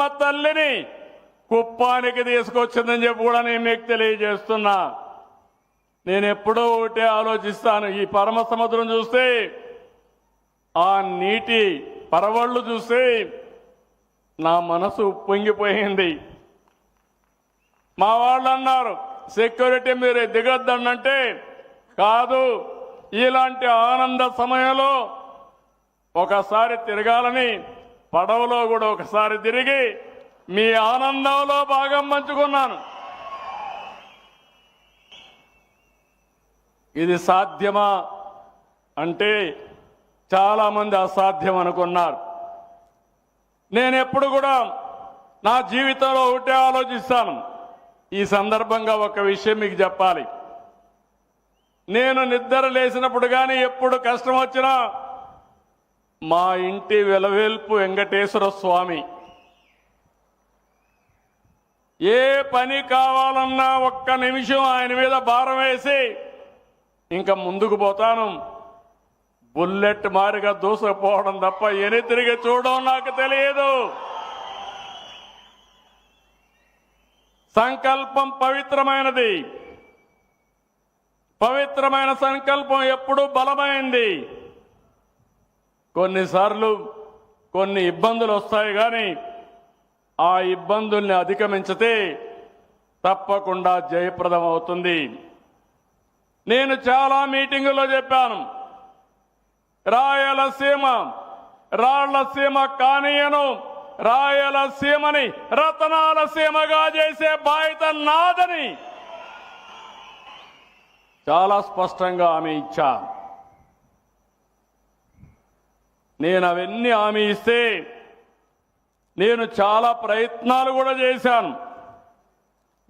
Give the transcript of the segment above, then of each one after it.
అమ్మ తల్లిని కుప్పానికి తీసుకొచ్చిందని చెప్పి కూడా నేను మీకు తెలియజేస్తున్నా. నేను ఎప్పుడూ ఒకటే ఆలోచిస్తాను. ఈ పరమ సముద్రం చూస్తే ఆ నీటి పరవళ్ళు చూస్తే నా మనసు పొంగిపోయింది మా వాళ్ళు అన్నారు సెక్యూరిటీ మీరు దిగొద్దంటే కాదు ఇలాంటి ఆనంద సమయంలో ఒకసారి తిరగాలని పడవలో కూడా ఒకసారి తిరిగి మీ ఆనందంలో భాగం పంచుకున్నాను. ఇది సాధ్యమా అంటే చాలామంది అసాధ్యం అనుకున్నారు. నేను ఎప్పుడు కూడా నా జీవితంలో ఒకటే ఆలోచిస్తాను. ఈ సందర్భంగా ఒక విషయం మీకు చెప్పాలి. నేను నిద్ర లేచినప్పుడు కానీ ఎప్పుడు కష్టం వచ్చినా మా ఇంటి వెలవేల్పు వెంకటేశ్వర స్వామి. ఏ పని కావాలన్నా ఒక్క నిమిషం ఆయన మీద భారం వేసి ఇంకా ముందుకు పోతాను. బుల్లెట్ మారిగా దూసుకుపోవడం తప్ప ఎని తిరిగి చూడడం నాకు తెలియదు. సంకల్పం పవిత్రమైనది. పవిత్రమైన సంకల్పం ఎప్పుడూ బలమైంది. కొన్నిసార్లు కొన్ని ఇబ్బందులు వస్తాయి కానీ ఆ ఇబ్బందుల్ని అధిగమించితే తప్పకుండా జయప్రదం అవుతుంది నేను చాలా మీటింగుల్లో చెప్పాను. రాయలసీమ రాళ్ళసీమ కానీయను రాయలసీమని రతనాల సీమగా చేసే బాధ్యత నాదని చాలా స్పష్టంగా ఆమె ఇచ్చా నేను అవన్నీ హామీ ఇస్తే నేను చాలా ప్రయత్నాలు కూడా చేశాను.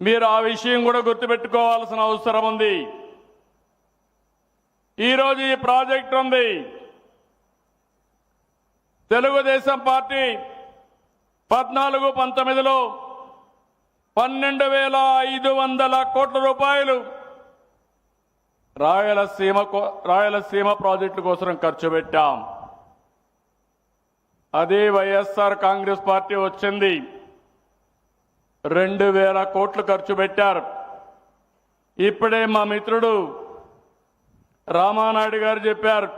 మీరు ఆ విషయం కూడా గుర్తుపెట్టుకోవాల్సిన అవసరం ఉంది. ఈరోజు ఈ ప్రాజెక్ట్ ఉంది. తెలుగుదేశం పార్టీ పద్నాలుగు పంతొమ్మిదిలో పన్నెండు వేల ఐదు వందల కోట్ల రూపాయలు రాయలసీమ రాయలసీమ ప్రాజెక్టు కోసం ఖర్చు పెట్టాం. అదే వైఎస్ఆర్ కాంగ్రెస్ పార్టీ వచ్చింది. రెండు వేల కోట్లు ఖర్చు పెట్టారు. ఇప్పుడే మా మిత్రుడు రామానాయుడు గారు చెప్పారు.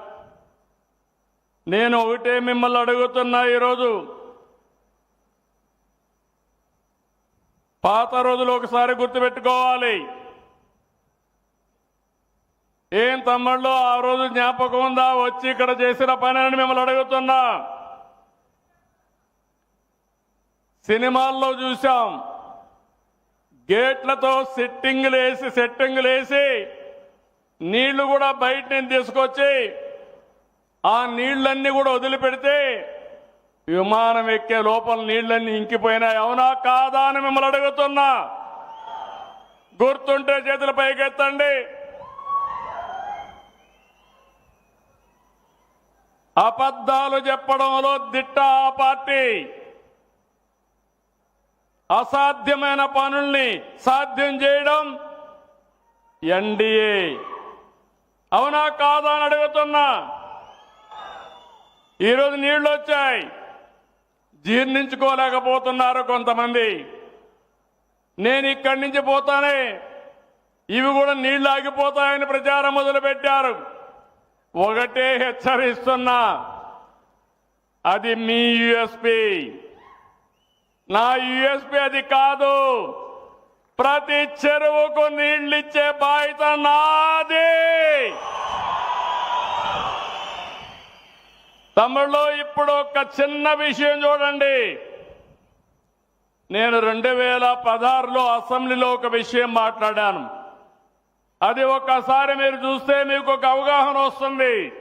నేను ఒకటే మిమ్మల్ని అడుగుతున్నా ఈరోజు. పాత రోజులు ఒకసారి గుర్తుపెట్టుకోవాలి. ఏం తమ్ముళ్ళు ఆ రోజు జ్ఞాపకం ఉందా? వచ్చి ఇక్కడ చేసిన పని అని మిమ్మల్ని అడుగుతున్నా. సినిమాల్లో చూసాం గేట్లతో సెట్టింగ్లు వేసి సెట్టింగ్లు వేసి నీళ్ళు కూడా బయట నుంచి తీసుకొచ్చి ఆ నీళ్ళన్నీ కూడా వదిలిపెడితే విమానం ఎక్కే లోపల నీళ్ళన్నీ ఇంకిపోయినాయి. అవునా కాదా అని మిమ్మల్ని అడుగుతున్నా. గుర్తుంటే చేతుల పైకెత్తండి. అబద్ధాలు చెప్పడంలో దిట్ట ఆ పార్టీ. అసాధ్యమైన పనుల్ని సాధ్యం చేయడం ఎన్డీఏ అవునా కాదా అని అడుగుతున్నా. ఈరోజు నీళ్ళు వచ్చాయి. జీర్ణించుకోలేకపోతున్నారు కొంతమంది. నేను ఇక్కడి నుంచి పోతానే. ఇవి కూడా నీళ్ళు ఆగిపోతాయని ప్రచారం మొదలుపెట్టారు. ఒకటే హెచ్చరిస్తున్నా. అది మీ యుఎస్పీ నా యుఎస్పి అది కాదు. ప్రతి చెరువుకు నీళ్ళిచ్చే బాధ్యత నాది. తమిళలో ఇప్పుడు ఒక చిన్న విషయం చూడండి. నేను రెండు వేల పదహారులో అసెంబ్లీలో ఒక విషయం మాట్లాడాను. అది ఒక్కసారి మీరు చూస్తే మీకు ఒక అవగాహన వస్తుంది.